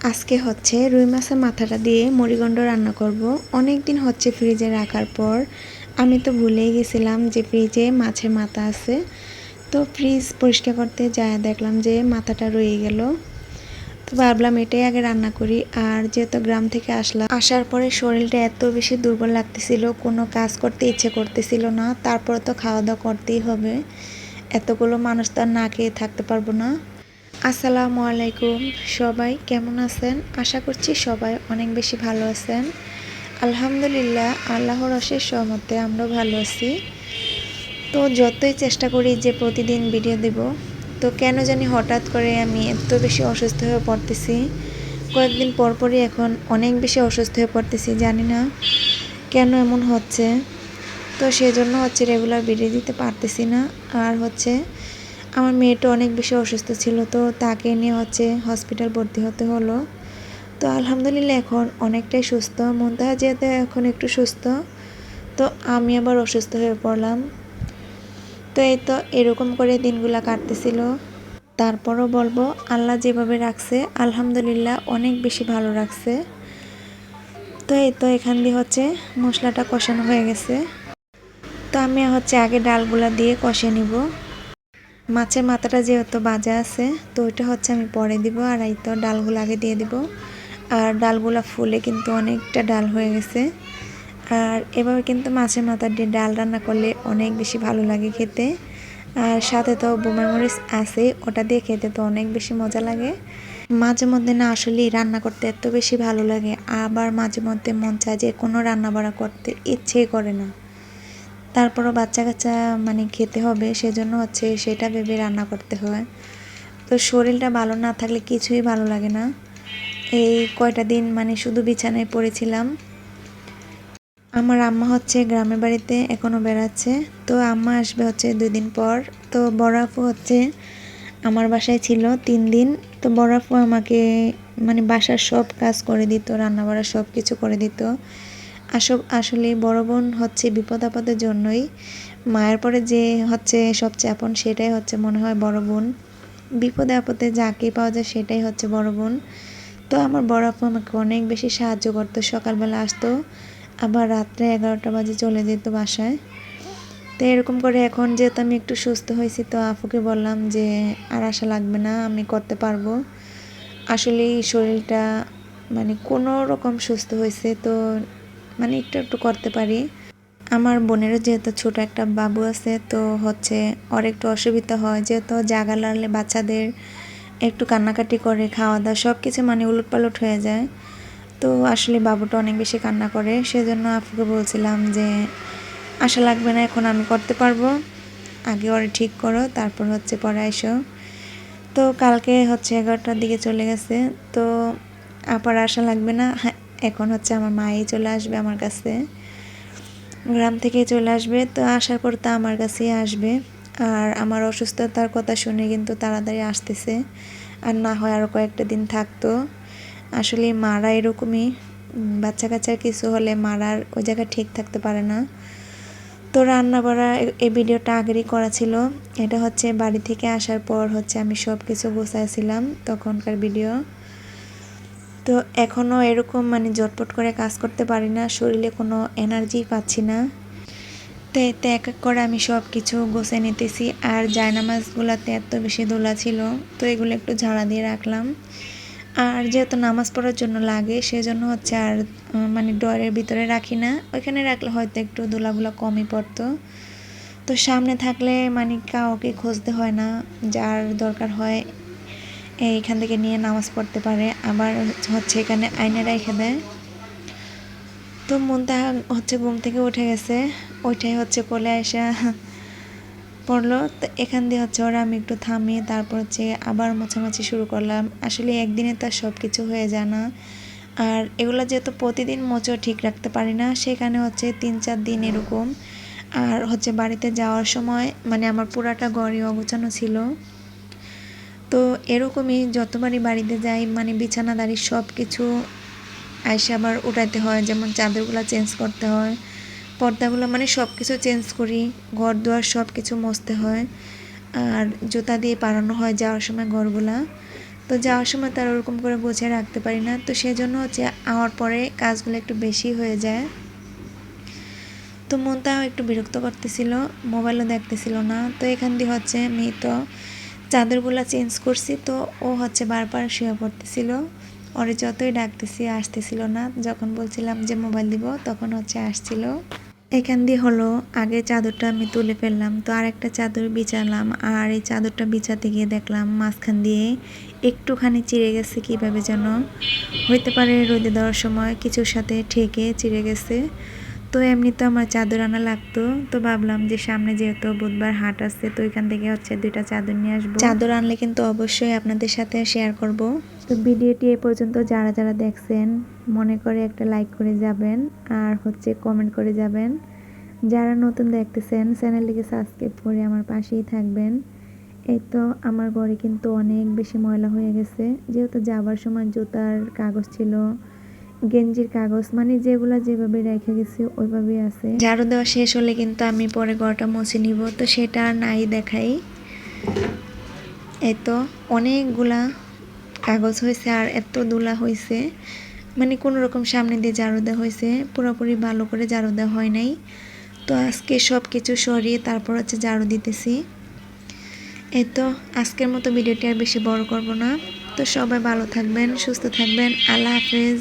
আজকে হচ্ছে রুই মাছের মাথাটা দিয়ে মুড়িগণ্ড রান্না করব। অনেক দিন হচ্ছে ফ্রিজে রাখার পর আমি তো ভুলেই গেছিলাম যে ফ্রিজে মাছের মাথা আছে। তো ফ্রিজ পরিষ্কার করতে যায় দেখলাম যে মাথাটা রয়ে গেল। তো ভাবলাম এটাই আগে রান্না করি। আর যেহেতু গ্রাম থেকে আসলাম, আসার পরে শরীরটা এত বেশি দুর্বল লাগতেছিল, কোনো কাজ করতে ইচ্ছে করতেছিল না। তারপরে তো খাওয়া দাওয়া করতেই হবে। এতগুলো মানুষ তো আর না খেয়ে থাকতে পারব না। আসসালামু আলাইকুম সবাই, কেমন আছেন? আশা করছি সবাই অনেক বেশি ভালো আছেন। আলহামদুলিল্লাহ, আল্লাহর অশেষ সহমতে আমরাও ভালো আছি। তো যতই চেষ্টা করি যে প্রতিদিন ভিডিও দেব, তো কেন জানি হঠাৎ করে আমি এত বেশি অসুস্থ হয়ে পড়তেছি। কয়েকদিন পরপরই এখন অনেক বেশি অসুস্থ হয়ে পড়তেছি, জানি না কেন এমন হচ্ছে। তো সেজন্য হচ্ছে রেগুলার ভিডিও দিতে পারতেছি না। আর হচ্ছে আমার মেয়েটা অনেক বেশি অসুস্থ ছিল, তো তাকে নিয়ে হচ্ছে হসপিটাল ভর্তি হতে হলো। তো আলহামদুলিল্লাহ এখন অনেকটাই সুস্থ। মনতাহা যেহেতু এখন একটু সুস্থ। তো আমি আবার অসুস্থ হয়ে পড়লাম। তো এই তো এরকম করে দিনগুলো কাটতেছিল। তারপরও বলব, আল্লাহ যেভাবে রাখছে, আলহামদুলিল্লাহ অনেক বেশি ভালো রাখছে। তো এই তো এখান দিয়ে হচ্ছে মশলাটা কষানো হয়ে গেছে। তো আমি হচ্ছে আগে ডালগুলা দিয়ে কষে নিব। মাছের মাথাটা যেহেতু বাজা আছে, তো ওইটা হচ্ছে আমি পরে দিব, আর এই তো ডালগুলো আগে দিয়ে দিব। আর ডালগুলা ফুলে কিন্তু অনেকটা ডাল হয়ে গেছে। আর এভাবে কিন্তু মাছের মাথা দিয়ে ডাল রান্না করলে অনেক বেশি ভালো লাগে খেতে। আর সাথে তো বোমার মরিচ আছে, ওটা দিয়ে খেতে তো অনেক বেশি মজা লাগে। মাঝে মধ্যে না আসলেই রান্না করতে এত বেশি ভালো লাগে, আবার মাঝে মধ্যে মন চায় যে কোনো রান্না বাড়া করতে ইচ্ছেই করে না। তারপরও বাচ্চা কাচ্চা মানে খেতে হবে, সেজন্য হচ্ছে সেটা ভেবে রান্না করতে হয়। তো শরীরটা ভালো না থাকলে কিছুই ভালো লাগে না। এই কয়টা দিন মানে শুধু বিছানায় পড়েছিলাম। আমার আম্মা হচ্ছে গ্রামের বাড়িতে এখনও বেড়াচ্ছে। তো আম্মা আসবে হচ্ছে দুই দিন পর। তো বড় আপু হচ্ছে আমার বাসায় ছিল তিন দিন। তো বড় আপু আমাকে মানে বাসার সব কাজ করে দিত রান্না বাড়া সব কিছু করে দিত। আসব আসলে বড় বোন হচ্ছে বিপদ আপদের জন্যই। মায়ের পরে যে হচ্ছে সবচেয়ে আপন সেটাই হচ্ছে মনে হয় বড় বোন। বিপদে আপদে যাকে পাওয়া যায় সেটাই হচ্ছে বড় বোন। তো আমার বড় আপু আমাকে অনেক বেশি সাহায্য করতো, সকালবেলা আসতো, আবার রাত্রে এগারোটা বাজে চলে যেত বাসায়। তো এরকম করে এখন যেহেতু আমি একটু সুস্থ হয়েছি, তো আপুকে বললাম যে আর আশা লাগবে না, আমি করতে পারব। আসলে শরীরটা মানে কোনো রকম সুস্থ হয়েছে, তো মানে একটু একটু করতে পারি। আমার বোনেরও যেহেতু ছোট একটা বাবু আছে, তো হচ্ছে ওর একটু অসুবিধা হয়। যেহেতু জাগা লাগলে বাচ্চাদের একটু কান্নাকাটি করে খাওয়া দাওয়া সব কিছু মানে উলট পালট হয়ে যায়। তো আসলে বাবুটা অনেক বেশি কান্না করে। সেজন্য আপুকে বলছিলাম যে, আশা লাগবে না, এখন আমি করতে পারব। আগে ওরা ঠিক করো, তারপর হচ্ছে পরে এসো তো কালকে হচ্ছে এগারোটার দিকে চলে গেছে। তো আপার আশা লাগবে না। হ্যাঁ এখন হচ্ছে আমার মাই চলে আসবে আমার কাছে। গ্রাম থেকে চলে আসবে, তো আসার পর তো আমার কাছেই আসবে। আর আমার অসুস্থতার কথা শুনে কিন্তু তাড়াতাড়ি আসতেছে। আর না হয় আরও কয়েকটা দিন থাকতো। আসলে মারা এরকমই বাচ্চা কাচ্চার কিছু হলে মারার ওই জায়গায় ঠিক থাকতে পারে না। তো রান্না করা এই ভিডিওটা আগেরই করা ছিল। এটা হচ্ছে বাড়ি থেকে আসার পর হচ্ছে আমি সব কিছু গোছাইছিলাম তখনকার ভিডিও। তো এখনও এরকম মানে জটপট করে কাজ করতে পারি না, শরীরে কোনো এনার্জি পাচ্ছি না। তো এতে এক এক করে আমি সব কিছু গোছে নিতেছি আর জায়নামাজগুলোতে এত বেশি দোলা ছিল, তো এগুলো একটু ঝাড়া দিয়ে রাখলাম। আর যেহেতু নামাজ পড়ার জন্য লাগে, সেজন্য হচ্ছে আর মানে ডয়ের ভিতরে রাখি না। ওইখানে রাখলে হয়তো একটু দোলাগুলো কমই পড়তো। তো সামনে থাকলে মানে কাউকে খুঁজতে হয় না, যার দরকার হয় এইখান থেকে নিয়ে নামাজ পড়তে পারে। আবার হচ্ছে এখানে আইনে রেখে দেয়। তো মনটা হচ্ছে ঘুম থেকে উঠে গেছে। ওইটাই হচ্ছে কোলে আসা পড়ল। তো এখান দিয়ে হচ্ছে ওরা আমি একটু থামিয়ে তারপর হচ্ছে আবার মোছামাছি শুরু করলাম। আসলে একদিনে তার সব কিছু হয়ে যায় না। আর এগুলো যেহেতু প্রতিদিন মোচও ঠিক রাখতে পারি না, সেখানে হচ্ছে তিন চার দিন এরকম। আর হচ্ছে বাড়িতে যাওয়ার সময় মানে আমার পুরাটা গড়ি অগোছানো ছিল। তো এরকমই যতবারই বাড়িতে যাই মানে বিছানাদারি সব কিছু আইসে আবার উঠাইতে হয়, যেমন চাদরগুলো চেঞ্জ করতে হয়, পর্দাগুলো মানে সব কিছু চেঞ্জ করি ঘর দুয়ার সব কিছু মুছতে হয়, আর জুতা দিয়ে পাড়ানো হয় যাওয়ার সময় ঘরগুলা। তো যাওয়ার সময় তার ওরকম করে গুছিয়ে রাখতে পারি না, তো সেজন্য হচ্ছে আওয়ার পরে কাজগুলো একটু বেশি হয়ে যায়। তো মনটাও একটু বিরক্ত করতেছিল, মোবাইলও দেখতেছিল না, তো এখান দিয়ে হচ্ছে আমি তো চাদরগুলো চেঞ্জ করছি তো ও হচ্ছে বারবার শুয়ে পড়তেছিল। ওরে যতই ডাকতেছি, আসতেছিল না। যখন বলছিলাম যে মোবাইল দিব, তখন হচ্ছে আসছিল। এখান দিয়ে হলো, আগে চাদরটা আমি তুলে ফেললাম। তো আর একটা চাদর বিছালাম আর এই চাদরটা বিছাতে গিয়ে দেখলাম মাঝখান দিয়ে একটুখানি চিড়ে গেছে কীভাবে যেন। হইতে পারে রোদে দেওয়ার সময় কিছুর সাথে ঠেকে চিড়ে গেছে। তো এমনি তো আমার চাদর আনা লাগতো। তো ভাবলাম যে সামনে যেহেতু বুধবার হাট আছে তো এখান থেকে হচ্ছে দুইটা চাদর নিয়ে আসব। চাদর আনলে কিন্তু অবশ্যই আপনাদের সাথে শেয়ার করব। তো ভিডিওটি এ পর্যন্ত যারা যারা দেখছেন মনে করে একটা লাইক করে যাবেন আর হচ্ছে কমেন্ট করে যাবেন। যারা নতুন দেখতেছেন চ্যানেলটিকে সাবস্ক্রাইব করে আমার পাশেই থাকবেন। এই তো আমার ঘরে কিন্তু অনেক বেশি ময়লা হয়ে গেছে। যেহেতু যাবার সময় জুতার কাগজ ছিল গেঞ্জির কাগজ মানে যেগুলো যেভাবে রেখে গেছি, ওইভাবেই আছে। ঝাড়ু দেওয়া শেষ হলে কিন্তু আমি পরে ঘরটা মুছে নিব, তো সেটা আর নাই দেখাই। এই তো অনেকগুলা কাগজ হয়েছে আর এত দুলা হয়েছে। মানে কোনো রকম সামনে দিয়ে ঝাড়ু দেওয়া হয়েছে, পুরোপুরি ভালো করে ঝাড়ু দেওয়া হয় নাই। তো আজকে সব কিছু সরিয়ে তারপর হচ্ছে ঝাড়ু দিতেছি। এই তো আজকের মতো ভিডিওটি আর বেশি বড় করব না। তো সবাই ভালো থাকবেন, সুস্থ থাকবেন, আল্লাহ হাফেজ।